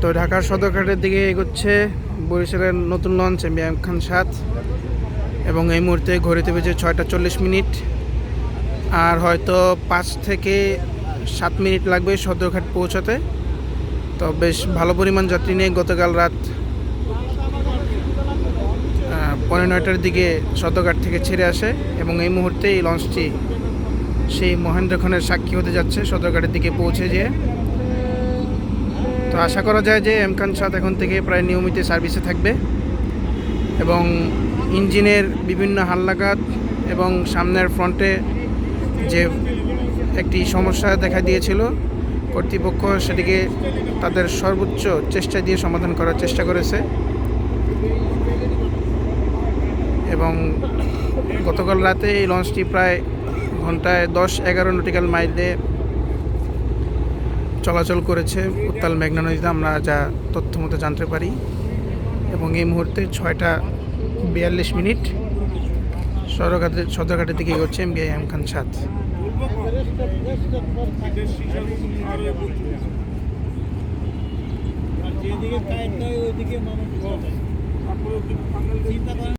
তো ঢাকার সদরঘাটের দিকে এগোচ্ছে বরিশালের নতুন লঞ্চ এম খান সাত। এবং এই মুহূর্তে ঘড়িতে বেজে ছয়টা চল্লিশ মিনিট। আর হয়তো পাঁচ থেকে সাত মিনিট লাগবে সদরঘাট পৌঁছাতে। তো বেশ ভালো পরিমাণ যাত্রী নিয়ে গতকাল রাত আহ, পৌনে নয়টার দিকে সদরঘাট থেকে ছেড়ে আসে। এবং এই মুহূর্তে এই লঞ্চটি সেই মহেন্দ্রক্ষণের সাক্ষী হতে যাচ্ছে সদরঘাটের দিকে পৌঁছে যেয়ে। তো আশা করা যায় যে এমকান সাত এখন থেকে প্রায় নিয়মিত সার্ভিসে থাকবে। এবং ইঞ্জিনের বিভিন্ন হাল্লাঘাত এবং সামনের ফ্রন্টে যে একটি সমস্যা দেখা দিয়েছিল, কর্তৃপক্ষ সেটিকে তাদের সর্বোচ্চ চেষ্টা দিয়ে সমাধান করার চেষ্টা করেছে। এবং গতকাল রাতে এই লঞ্চটি প্রায় ঘন্টায় দশ এগারো নটিক্যাল মাইলে চলাচল করেছে উত্তাল মেঘনা নদীতে আমরা যা তথ্য মতো জানতে পারি। এবং এই মুহূর্তে ছয়টা বিয়াল্লিশ মিনিট সদরঘাটে সদরঘাটের দিকে এগোচ্ছে এম এম খান সাত যেদিকে ওইদিকে মানুষ